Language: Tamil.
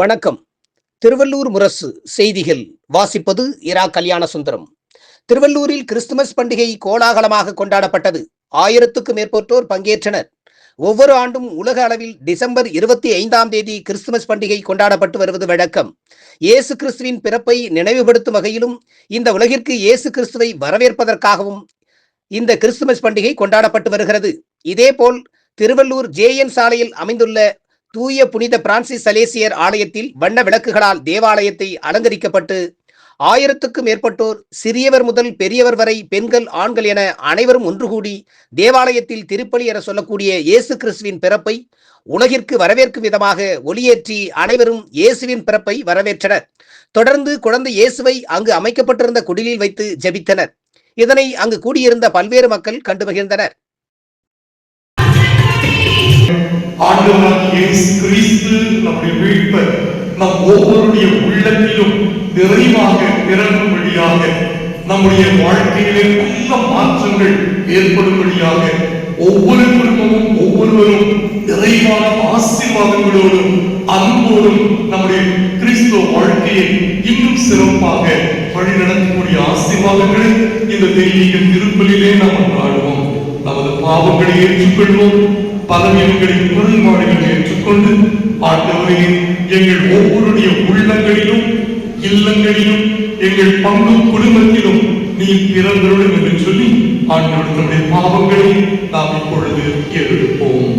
வணக்கம். திருவள்ளூர் முரசு செய்திகள். வாசிப்பது இரா கல்யாண சுந்தரம் திருவள்ளூரில் கிறிஸ்துமஸ் பண்டிகை கோலாகலமாக கொண்டாடப்பட்டது. ஆயிரத்துக்கும் மேற்பட்டோர் பங்கேற்றனர். ஒவ்வொரு ஆண்டும் உலக அளவில் டிசம்பர் இருபத்தி ஐந்தாம் தேதி கிறிஸ்துமஸ் பண்டிகை கொண்டாடப்பட்டு வருவது வழக்கம். இயேசு கிறிஸ்துவின் பிறப்பை நினைவுபடுத்தும் வகையிலும் இந்த உலகிற்கு இயேசு கிறிஸ்துவை வரவேற்பதற்காகவும் இந்த கிறிஸ்துமஸ் பண்டிகை கொண்டாடப்பட்டு வருகிறது. இதேபோல் திருவள்ளூர் ஜேஎன் சாலையில் அமைந்துள்ள தூய புனித பிரான்சிஸ் சலேசியர் ஆலயத்தில் வண்ண விளக்குகளால் தேவாலயத்தை அலங்கரிக்கப்பட்டு ஆயிரத்துக்கும் மேற்பட்டோர் சிறியவர் முதல் பெரியவர் வரை பெண்கள் ஆண்கள் என அனைவரும் ஒன்று கூடி தேவாலயத்தில் திருப்பலி என சொல்லக்கூடிய இயேசு கிறிஸ்துவின் பிறப்பை உலகிற்கு வரவேற்கும் விதமாக ஒளியேற்றி அனைவரும் இயேசுவின் பிறப்பை வரவேற்றனர். தொடர்ந்து குழந்தை இயேசுவை அங்கு அமைக்கப்பட்டிருந்த குடிலில் வைத்து ஜெபித்தனர். இதனை அங்கு கூடியிருந்த பல்வேறு மக்கள் கண்டு மகிழ்ந்தனர். ஆண்டவராகிய இயேசு கிறிஸ்து நம்முடைய மீட்பர் நம் ஒவ்வொருடைய உள்ளத்திலும் நிறைவாக பிறகும்படியாக நம்முடைய வாழ்க்கையிலே நல்ல மாற்றங்கள் ஏற்படும்படியாக ஒவ்வொரு குடும்பமும் ஒவ்வொருவரும் நிறைவான ஆசீர்வாதங்களோடும் அன்போடும் நம்முடைய கிறிஸ்துவ வாழ்க்கையை இன்னும் சிறப்பாக வழிநடத்தக்கூடிய ஆசீர்வாதங்களை இந்த தெய்வீக திருப்பலிலே நாம் நாடுவோம் நமது பாவங்களை ஏற்றுக்கொள்வோம். பலவீனங்களின் குறைபாடுகளை ஏற்றுக்கொண்டு ஆண்டவரே எங்கள் ஒவ்வொருடைய உள்ளங்களிலும் இல்லங்களிலும் எங்கள் பங்கு குடும்பத்திலும் நீ பிறந்தருடன் என்று சொல்லி ஆண்டவர்களுடைய பாவங்களை நாம் இப்பொழுது எழுப்போம்